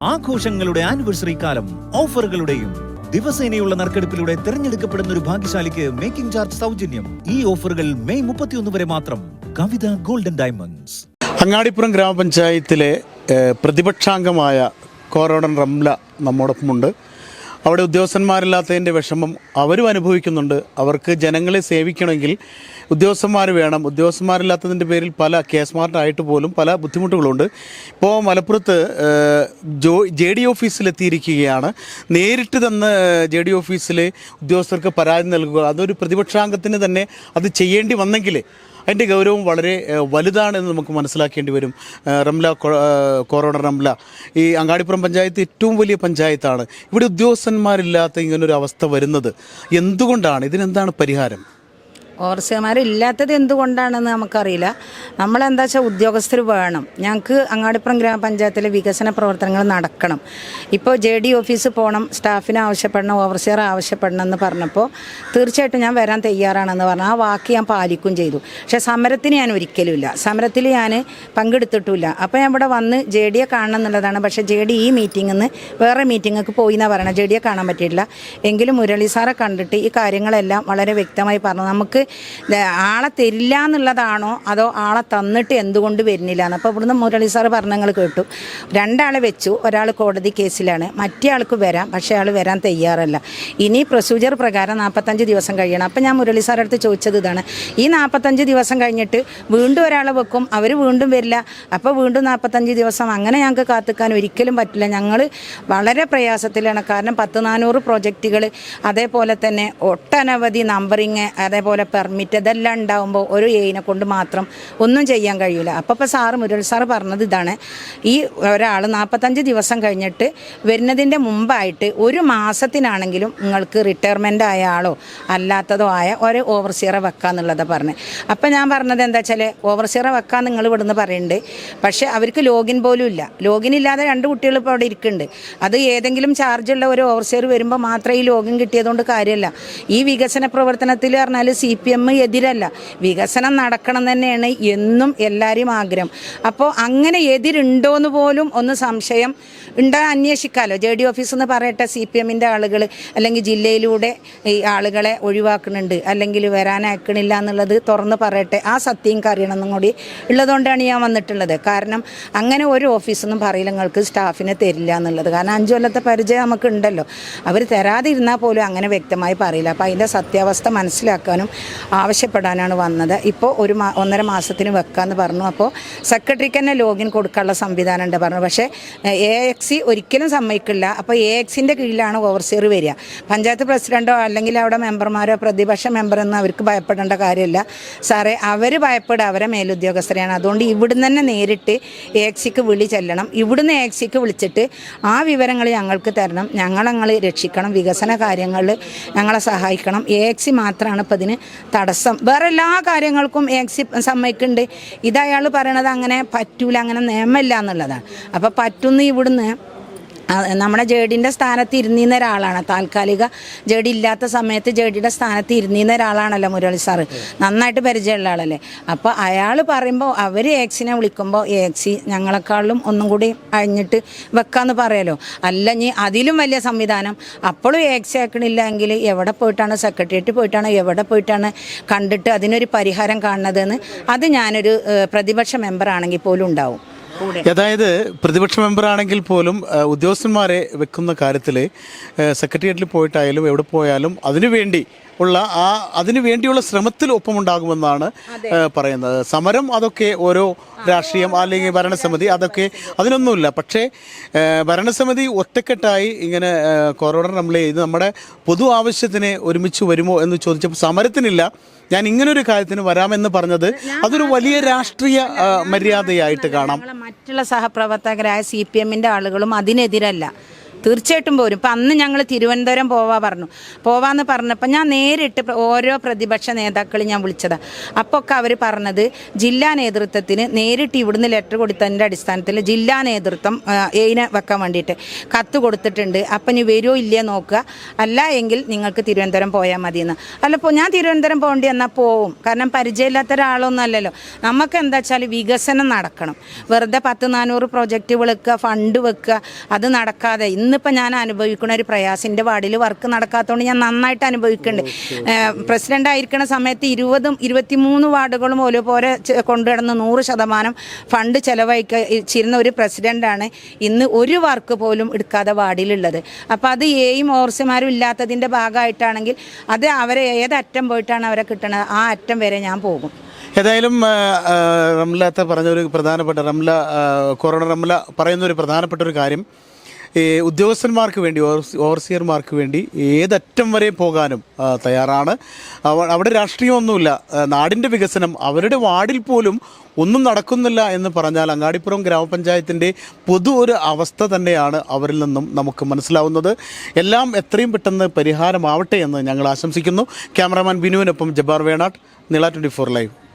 ആഘോഷങ്ങളുടെ ആനിവേഴ്സറി കാലം ഓഫറുകളുടെയും ദിവസേനയുള്ള നറുക്കെടുപ്പിലൂടെ തിരഞ്ഞെടുക്കപ്പെടുന്ന ഒരു ഭാഗ്യശാലിക്ക് മേക്കിംഗ് ചാർജ് സൗജന്യം. ഈ ഓഫറുകൾ മെയ് മുപ്പത്തിയൊന്ന് വരെ മാത്രം. കവിത ഗോൾഡൻ ഡയമണ്ട്സ് അങ്ങാടിപ്പുറം ഗ്രാമപഞ്ചായത്തിലെ പ്രതിപക്ഷാംഗമായ കോറോഡൻ റംല നമ്മോടൊപ്പമുണ്ട്. അവിടെ ഉദ്യോഗസ്ഥന്മാരില്ലാത്തതിന്റെ വിഷമം അവരും അനുഭവിക്കുന്നുണ്ട്. അവർക്ക് ജനങ്ങളെ സേവിക്കണമെങ്കിൽ ഉദ്യോഗസ്ഥന്മാർ വേണം. ഉദ്യോഗസ്ഥന്മാരില്ലാത്തതിന്റെ പേരിൽ പല കേസ്മാർട്ടായിട്ട് പോലും പല ബുദ്ധിമുട്ടുകളുണ്ട്. ഇപ്പോൾ മലപ്പുറത്ത് ജോ ജെ ഡി ഓഫീസിലെത്തിയിരിക്കുകയാണ്. നേരിട്ട് തന്ന് ജെ ഡി ഓഫീസിലെ ഉദ്യോഗസ്ഥർക്ക് പരാതി നൽകുക അതൊരു പ്രതിപക്ഷാംഗത്തിന് തന്നെ അത് ചെയ്യേണ്ടി വന്നെങ്കിൽ അതിന്റെ ഗൗരവം വളരെ വലുതാണെന്ന് നമുക്ക് മനസ്സിലാക്കേണ്ടി വരും. റംല കോറോണ റംല. ഈ അങ്ങാടിപ്പുറം പഞ്ചായത്ത് ഏറ്റവും വലിയ പഞ്ചായത്താണ്. ഇവിടെ ഉദ്യോഗസ്ഥന്മാരില്ലാത്ത ഇങ്ങനൊരു അവസ്ഥ വരുന്നത്. എന്തുകൊണ്ടാണ്? ഇതിനെന്താണ് പരിഹാരം? ഓവർസിയർമാരില്ലാത്തത് എന്തുകൊണ്ടാണെന്ന് നമുക്കറിയില്ല. നമ്മളെന്താ വെച്ചാൽ ഉദ്യോഗസ്ഥർ വേണം. ഞങ്ങൾക്ക് അങ്ങാടിപ്പുറം ഗ്രാമപഞ്ചായത്തിലെ വികസന പ്രവർത്തനങ്ങൾ നടക്കണം. ഇപ്പോൾ ജെ ഡി ഓഫീസ് പോകണം സ്റ്റാഫിനെ ആവശ്യപ്പെടണം ഓവർസിയർ ആവശ്യപ്പെടണം എന്ന് പറഞ്ഞപ്പോൾ തീർച്ചയായിട്ടും ഞാൻ വരാൻ തയ്യാറാണെന്ന് പറഞ്ഞു. ആ വാക്ക് ഞാൻ പാലിക്കും ചെയ്തു. പക്ഷേ സമരത്തിന് ഞാൻ ഒരിക്കലുമില്ല. സമരത്തിൽ ഞാൻ പങ്കെടുത്തിട്ടില്ല അപ്പോൾ ഞാൻ ഇവിടെ വന്ന് ജെ ഡിയെ കാണണം എന്നുള്ളതാണ്. പക്ഷേ ജെ ഡി ഈ മീറ്റിംഗിൽ നിന്ന് വേറെ മീറ്റിങ്ങൾക്ക് പോയി എന്നാണ് പറയണത് ജെ ഡിയെ കാണാൻ പറ്റിയിട്ടില്ല. എങ്കിലും മുരളി സാറെ കണ്ടിട്ട് ഈ കാര്യങ്ങളെല്ലാം വളരെ വ്യക്തമായി പറഞ്ഞു. നമുക്ക് ആളെ തരില്ല എന്നുള്ളതാണോ അതോ ആളെ തന്നിട്ട് എന്തുകൊണ്ട് വരുന്നില്ല എന്ന് അപ്പോൾ ഇവിടുന്ന് മുരളി സാറ് പറഞ്ഞങ്ങൾ കേട്ടു. രണ്ടാളെ വെച്ചു. ഒരാൾ കോടതി കേസിലാണ്. മറ്റേ ആൾക്ക് വരാം. പക്ഷേ ആൾ വരാൻ തയ്യാറല്ല. ഇനി പ്രൊസീജിയർ പ്രകാരം നാൽപ്പത്തഞ്ച് ദിവസം കഴിയണം. അപ്പം ഞാൻ മുരളി സാറെ അടുത്ത് ചോദിച്ചത് ഇതാണ്. ഈ നാൽപ്പത്തഞ്ച് ദിവസം കഴിഞ്ഞിട്ട് വീണ്ടും ഒരാളെ വെക്കും. അവർ വീണ്ടും വരില്ല. അപ്പോൾ വീണ്ടും നാൽപ്പത്തഞ്ച് ദിവസം അങ്ങനെ ഞങ്ങൾക്ക് കാത്തുക്കാൻ ഒരിക്കലും പറ്റില്ല. ഞങ്ങൾ വളരെ പ്രയാസത്തിലാണ്. കാരണം പത്ത് നാനൂറ് പ്രോജക്റ്റുകൾ അതേപോലെ തന്നെ ഒട്ടനവധി നമ്പറിങ് അതേപോലെ പെർമിറ്റ് ഇതെല്ലാം ഉണ്ടാകുമ്പോൾ ഒരു എയിനെ കൊണ്ട് മാത്രം ഒന്നും ചെയ്യാൻ കഴിയില്ല അപ്പോൾ ഇപ്പോൾ സാറ് മുരൾ സാറ് പറഞ്ഞത് ഇതാണ്. ഈ ഒരാൾ നാൽപ്പത്തഞ്ച് ദിവസം കഴിഞ്ഞിട്ട് വരുന്നതിന്റെ മുമ്പായിട്ട് ഒരു മാസത്തിനാണെങ്കിലും നിങ്ങൾക്ക് റിട്ടയർമെന്റ് ആയ ആളോ അല്ലാത്തതോ ആയ ഒരു ഓവർസിയറെ വെക്കാന്നുള്ളതാണ് പറഞ്ഞത് അപ്പം ഞാൻ പറഞ്ഞത് എന്താ വെച്ചാൽ ഓവർസിയറെ വെക്കാൻ നിങ്ങൾ ഇവിടുന്ന് പറയുന്നുണ്ട് പക്ഷേ അവർക്ക് ലോഗിൻ പോലും ഇല്ല. ലോഗിൻ ഇല്ലാതെ രണ്ട് കുട്ടികൾ ഇപ്പോൾ അവിടെ ഇരിക്കുന്നുണ്ട് അത് ഏതെങ്കിലും ചാർജുള്ള ഒരു ഓവർസിയർ വരുമ്പോൾ മാത്രമേ ഈ ലോഗിൻ കിട്ടിയതുകൊണ്ട് കാര്യമല്ല ഈ വികസന പ്രവർത്തനത്തിൽ പറഞ്ഞാൽ സി പി എം എതിരല്ല. വികസനം നടക്കണം തന്നെയാണ് എന്നും എല്ലാവരും ആഗ്രഹം. അപ്പോൾ അങ്ങനെ എതിരുണ്ടോ എന്ന് പോലും ഒന്ന് സംശയം ഉണ്ടോ അന്വേഷിക്കാമല്ലോ ജെ ഡി ഓഫീസ് എന്ന് പറയട്ടെ സി പി എമ്മിന്റെ ആളുകൾ അല്ലെങ്കിൽ ജില്ലയിലൂടെ ഈ ആളുകളെ ഒഴിവാക്കുന്നുണ്ട് അല്ലെങ്കിൽ വരാനാക്കണില്ല എന്നുള്ളത് തുറന്ന് പറയട്ടെ. ആ സത്യം അറിയണമെന്നും കൂടി ഉള്ളതുകൊണ്ടാണ് ഞാൻ വന്നിട്ടുള്ളത്. കാരണം അങ്ങനെ ഒരു ഓഫീസൊന്നും പറയില്ല നിങ്ങൾക്ക് സ്റ്റാഫിനെ തരില്ല എന്നുള്ളത്. കാരണം അഞ്ചു കൊല്ലത്തെ പരിചയം നമുക്ക് ഉണ്ടല്ലോ അവർ തരാതിരുന്നാൽ പോലും അങ്ങനെ വ്യക്തമായി പറയില്ല. അപ്പോൾ അതിന്റെ സത്യാവസ്ഥ മനസ്സിലാക്കാനും ആവശ്യപ്പെടാനാണ് വന്നത്. ഇപ്പോൾ ഒരു മാ ഒന്നര മാസത്തിന് വെക്കാമെന്ന് പറഞ്ഞു. അപ്പോൾ സെക്രട്ടറിക്ക് തന്നെ ലോഗിൻ കൊടുക്കാനുള്ള സംവിധാനം ഉണ്ട് പറഞ്ഞു. പക്ഷേ എ എക്സി ഒരിക്കലും സമ്മതിക്കില്ല. അപ്പോൾ എ എക്സിന്റെ കീഴിലാണ് ഓവർസിയർ വരിക. പഞ്ചായത്ത് പ്രസിഡന്റോ അല്ലെങ്കിൽ അവിടെ മെമ്പർമാരോ പ്രതിപക്ഷ മെമ്പറൊന്നും അവർക്ക് ഭയപ്പെടേണ്ട കാര്യമില്ല. സാറേ അവർ ഭയപ്പെടുക അവരെ മേലുദ്യോഗസ്ഥരെയാണ്. അതുകൊണ്ട് ഇവിടുന്ന് തന്നെ നേരിട്ട് എ എക്സിക്ക് വിളി ചെല്ലണം. ഇവിടുന്ന് എ എക്സിക്ക് വിളിച്ചിട്ട് ആ വിവരങ്ങൾ ഞങ്ങൾക്ക് തരണം. ഞങ്ങളങ്ങൾ രക്ഷിക്കണം. വികസന കാര്യങ്ങളിൽ ഞങ്ങളെ സഹായിക്കണം. എ എക്സി മാത്രമാണ് ഇപ്പോൾ ഇതിന് തടസ്സം. വേറെ എല്ലാ കാര്യങ്ങൾക്കും ഏക്സി സമ്മതിക്കുന്നുണ്ട്. ഇത് അയാൾ പറയണത് അങ്ങനെ പറ്റൂല അങ്ങനെ നിയമമില്ല എന്നുള്ളതാണ്. അപ്പോൾ പറ്റുന്ന ഇവിടുന്ന് നമ്മുടെ ജേഡിന്റെ സ്ഥാനത്ത് ഇരുന്നിരുന്ന ഒരാളാണ്. താൽക്കാലിക ജേഡി ഇല്ലാത്ത സമയത്ത് ജേഡിയുടെ സ്ഥാനത്ത് ഇരുന്നിരുന്ന ഒരാളാണല്ലോ മുരളി സാറ്. നന്നായിട്ട് പരിചയമുള്ള ആളല്ലേ. അപ്പോൾ അയാൾ പറയുമ്പോൾ അവർ എക്സിനെ വിളിക്കുമ്പോൾ എക്സി ഞങ്ങളെക്കാളിലും ഒന്നും കൂടി അഴിഞ്ഞിട്ട് വെക്കാന്ന് പറയാലോ അല്ല ഇനി അതിലും വലിയ സംവിധാനം. അപ്പോഴും എക്സി ആക്കണില്ല എങ്കിൽ എവിടെ പോയിട്ടാണ് സെക്രട്ടേറിയറ്റ് പോയിട്ടാണ് എവിടെ പോയിട്ടാണ് കണ്ടിട്ട് അതിനൊരു പരിഹാരം കാണുന്നതെന്ന്? അത് ഞാനൊരു പ്രതിപക്ഷ മെമ്പറാണെങ്കിൽ പോലും ഉണ്ടാവും. അതായത് പ്രതിപക്ഷ മെമ്പറാണെങ്കിൽ പോലും ഉദ്യോഗസ്ഥന്മാരെ വെക്കുന്ന കാര്യത്തിൽ സെക്രട്ടേറിയറ്റിൽ പോയിട്ടായാലും എവിടെ പോയാലും അതിനുവേണ്ടി ഉള്ള ആ അതിനു വേണ്ടിയുള്ള ശ്രമത്തിൽ ഒപ്പമുണ്ടാകുമെന്നാണ് പറയുന്നത്. സമരം അതൊക്കെ ഓരോ രാഷ്ട്രീയം അല്ലെങ്കിൽ ഭരണസമിതി അതൊക്കെ അതിനൊന്നുമില്ല. പക്ഷേ ഭരണസമിതി ഒറ്റക്കെട്ടായി ഇങ്ങനെ കൊറോണ നമ്മളെ ഇത് നമ്മുടെ പൊതു ആവശ്യത്തിന് ഒരുമിച്ച് വരുമോ എന്ന് ചോദിച്ചപ്പോൾ സമരത്തിനില്ല. ഞാൻ ഇങ്ങനൊരു കാര്യത്തിന് വരാമെന്ന് പറഞ്ഞത് അതൊരു വലിയ രാഷ്ട്രീയ മര്യാദയായിട്ട് കാണാം. മറ്റുള്ള സഹപ്രവർത്തകരായ സി പി എമ്മിന്റെ ആളുകളും അതിനെതിരല്ല. തീർച്ചയായിട്ടും പോരും. ഇപ്പം അന്ന് ഞങ്ങൾ തിരുവനന്തപുരം പോവാ പറഞ്ഞു. പോവാന്ന് പറഞ്ഞപ്പോൾ ഞാൻ നേരിട്ട് ഓരോ പ്രതിപക്ഷ നേതാക്കളെ ഞാൻ വിളിച്ചതാണ് അപ്പോൾ ഒക്കെ അവർ പറഞ്ഞത് ജില്ലാ നേതൃത്വത്തിന് നേരിട്ട് ഇവിടുന്ന് ലെറ്റർ കൊടുത്തതിന്റെ അടിസ്ഥാനത്തിൽ ജില്ലാ നേതൃത്വം എയിനെ വെക്കാൻ വേണ്ടിയിട്ട് കത്ത് കൊടുത്തിട്ടുണ്ട്. അപ്പം ഇനി വരുമോ ഇല്ലയോ നോക്കുക. അല്ല എങ്കിൽ നിങ്ങൾക്ക് തിരുവനന്തപുരം പോയാൽ മതിയെന്ന്. അല്ല ഇപ്പോൾ ഞാൻ തിരുവനന്തപുരം പോകേണ്ടി എന്നാൽ പോവും. കാരണം പരിചയമില്ലാത്ത ഒരാളൊന്നും അല്ലല്ലോ. നമുക്ക് എന്താ വെച്ചാൽ വികസനം നടക്കണം. വെറുതെ പത്ത് നാനൂറ് പ്രൊജക്റ്റ് വെക്കുക ഫണ്ട് വെക്കുക അത് നടക്കാതെ ഇന്നിപ്പോൾ ഞാൻ അനുഭവിക്കുന്ന ഒരു പ്രയാസിന്റെ വാർഡിൽ വർക്ക് നടക്കാത്തതുകൊണ്ട് ഞാൻ നന്നായിട്ട് അനുഭവിക്കുന്നുണ്ട്. പ്രസിഡന്റ് ആയിരിക്കുന്ന സമയത്ത് ഇരുപതും ഇരുപത്തിമൂന്ന് വാർഡുകളും ഒരുപോലെ കൊണ്ടുവരുന്ന നൂറ് ശതമാനം ഫണ്ട് ചിലവഴിച്ചിരുന്ന ഒരു പ്രസിഡന്റാണ് ഇന്ന് ഒരു വർക്ക് പോലും എടുക്കാതെ വാർഡിലുള്ളത്. അപ്പോൾ അത് ഏയും ഓർസിമാരും ഇല്ലാത്തതിന്റെ ഭാഗമായിട്ടാണെങ്കിൽ അത് അവരെ ഏതറ്റം പോയിട്ടാണ് അവരെ കിട്ടണത്? ആ അറ്റം വരെ ഞാൻ പോകും. ഏതായാലും റംലത്തെ പറഞ്ഞ ഒരു പ്രധാനപ്പെട്ട റംല കൊറോണ റംല പറയുന്ന ഒരു പ്രധാനപ്പെട്ട ഒരു കാര്യം ഉദ്യോഗസ്ഥന്മാർക്ക് വേണ്ടി ഓവർസി- ഓവർസിയർമാർക്ക് വേണ്ടി ഏതറ്റം വരെ പോകാനും തയ്യാറാണ്. അവ- അവിടെ രാഷ്ട്രീയമൊന്നുമില്ല. നാടിന്റെ വികസനം അവരുടെ വാർഡിൽ പോലും ഒന്നും നടക്കുന്നില്ല എന്ന് പറഞ്ഞാൽ അങ്ങാടിപ്പുറം ഗ്രാമപഞ്ചായത്തിന്റെ പൊതു ഒരു അവസ്ഥ തന്നെയാണ് അവരിൽ നിന്നും നമുക്ക് മനസ്സിലാവുന്നത്. എല്ലാം എത്രയും പെട്ടെന്ന് പരിഹാരമാവട്ടെ എന്ന് ഞങ്ങൾ ആശംസിക്കുന്നു. Cameraman ബിനുവിനൊപ്പം Jabar Venatt Nila twenty four live.